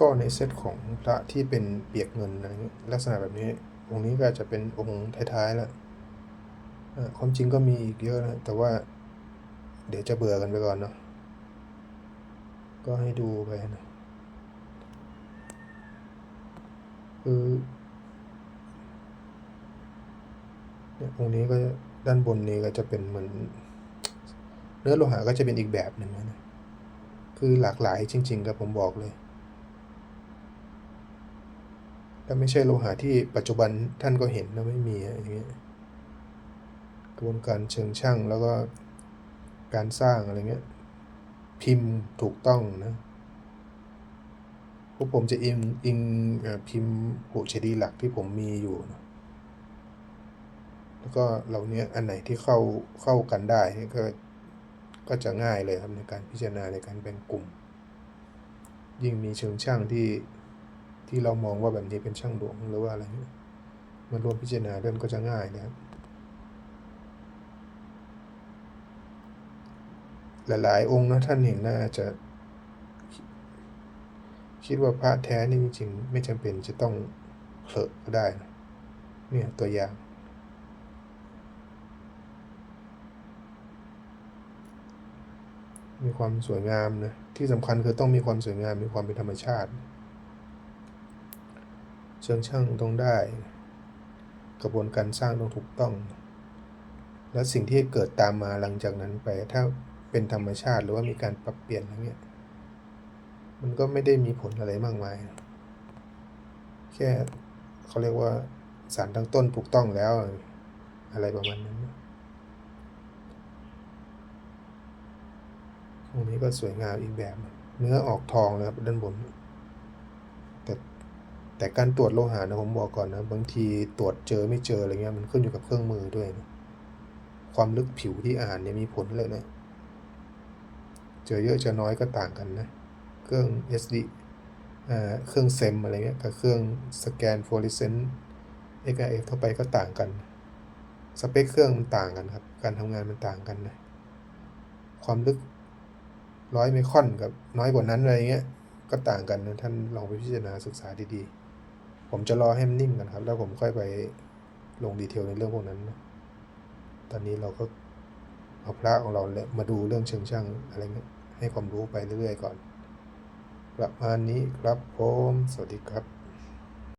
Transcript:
ก็ในเซตของพระที่เป็นเปียกเงินอะไรเงี้ยลักษณะแบบนี้องค์นี้ก็จะเป็นองค์ท้ายๆแล้วความจริงก็มีอีกเยอะนะแต่ว่าเดี๋ยวจะเบื่อกันไปก่อนเนาะก็ให้ดูไปนะคือเนี่ยองค์นี้ก็ด้านบนนี้ก็จะเป็นเหมือน เนื้อโลหะก็จะเป็นอีกแบบหนึ่งนะคือหลากหลายจริง ๆ ครับผมบอกเลย ถ้าไม่ใช่โลหะที่ปัจจุบันท่านก็เห็นนะไม่มีอะอย่างเงี้ยกระบวนการเชิงช่างแล้วก็การสร้างอะไรเงี้ยพิมพ์ถูกต้องนะพวกผมจะอิงอิงพิมพ์หัวเฉดีหลักที่ผมมีอยู่นะแล้วก็เหล่านี้อันไหนที่เข้าเข้ากันได้ก็ก็จะง่ายเลยครับในการพิจารณาในการแบ่งกลุ่ม ยิ่งมีเชิงช่างที่ ที่เรามองว่าแบบนี้เป็นช่างหลวงหรือว่าอะไรมันรวมพิจารณาด้วยมันก็จะง่ายนะครับหลายๆ องค์นะท่านเห็นน่าจะ คิดว่าพระแท้นี่จริงๆไม่จำเป็นจะต้องเผลอก็ได้นะเนี่ยตัวอย่าง มีความสวยงามนะที่สำคัญคือต้องมีความสวยงามมีความเป็นธรรมชาติ เชิงช่างต้องได้ กระบวนการสร้างต้องถูกต้อง แล้วสิ่งที่เกิดตามมาหลังจากนั้นไปถ้าเป็นธรรมชาติหรือว่ามีการปรับเปลี่ยนอะไรเงี้ยมันก็ไม่ได้มีผลอะไรมากมาย แค่เขาเรียกว่าสารตั้งต้นถูกต้องแล้ว อะไรประมาณนั้นตรงนี้ก็สวยงามอีกแบบ เนื้อออกทองเลยครับด้านบน แต่การตรวจโลหะนะผมบอกก่อนนะ บางทีตรวจเจอไม่เจออะไรเงี้ยมันขึ้นอยู่กับเครื่องมือด้วยนะความลึกผิวที่อ่านเนี่ยมีผลเลยนะ เจอเยอะเจอน้อยก็ต่างกันนะ เครื่อง SD อ่าเครื่องเซมอะไรเงี้ยกับเครื่องสแกนฟลูออเรสเซนต์ XRF เข้าไปก็ต่างกัน สเปคเครื่องมันต่างกันครับ การทำงานมันต่างกันนะ ความลึกร้อยไมครอนกับน้อยกว่านั้นอะไรเงี้ยก็ต่างกันนะ ท่านลองไปพิจารณาศึกษาดีๆ ผมจะรอให้มันนิ่มกันครับ แล้วผมค่อยไปลงดีเทลในเรื่องพวกนั้น ตอนนี้เราก็เอาพระของเราและมาดูเรื่องเชิงช่างอะไรเงี้ยให้ความรู้ไปเรื่อยๆก่อน ประมาณนี้ครับผม สวัสดีครับ